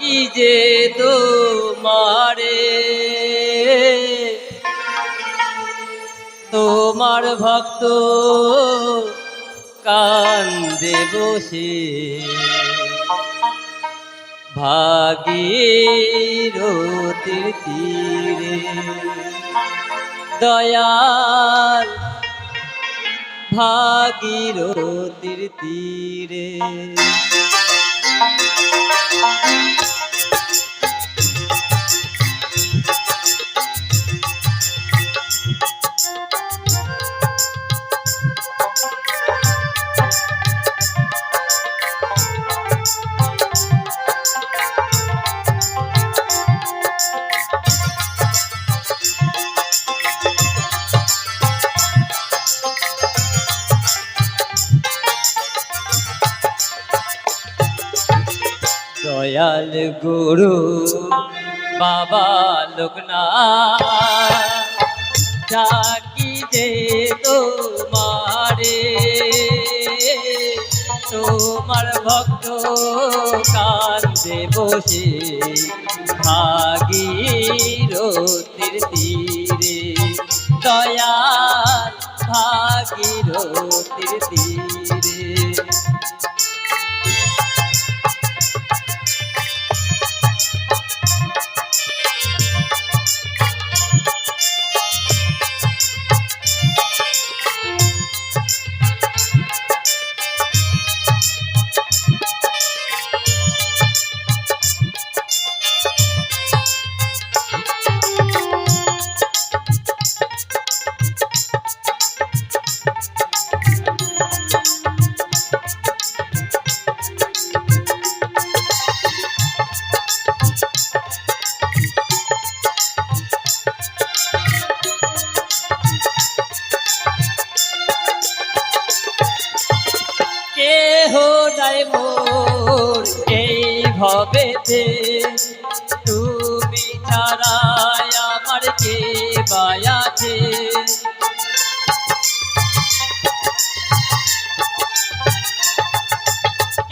কি যে তো মারে তোমার ভক্ত কান্দে বসে। ভাগীরথীর তীরে দয়াল ভাগীরথীর তীরে। দয়াল গুরু, বাবা লোকনাথ, ডাকি যে তোমারে। তোমার ভক্ত কান্দে বসে, ভাগীরথীর তীরে। দয়াল ভাগীরথীর তীরে। নাই মোর এই ভবেতে। তুমি ছাড়া আমার কে বায়াছে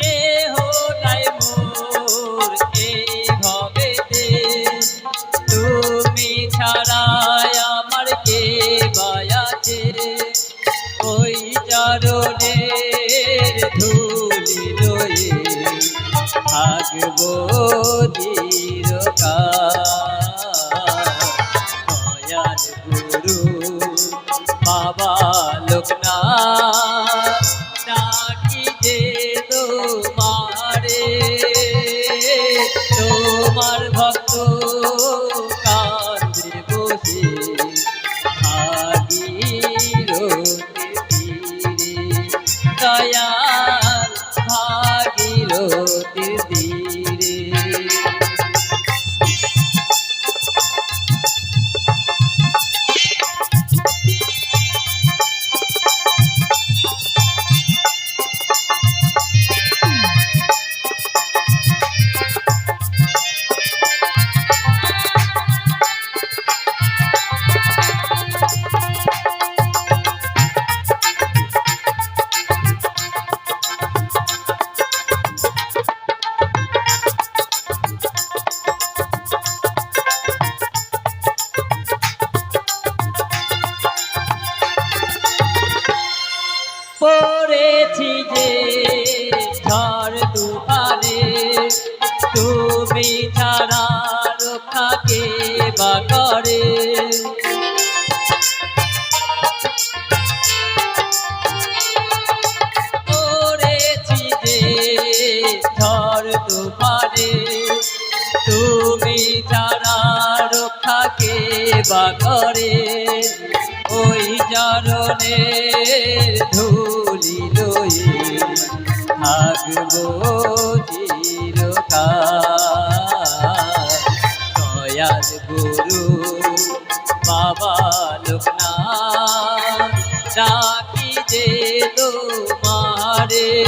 কেহ নাই মোর এই ভবেতে। তুমি ছাড়া আমার কে বায়াছে ওই চরণের ধুলি লয়ে থাকব দয়াল তুফানে তুমি ছাড়া রক্ষাকে বা করে? পড়েছি যে ঝড় তুফানে তুমি ছাড়া রক্ষাকে বা করে? ওই চরণের ধুলি লয়ে থাকব চিরকাল। দয়াল গুরু বাবা লোকনা ডাকি যে তোমারে।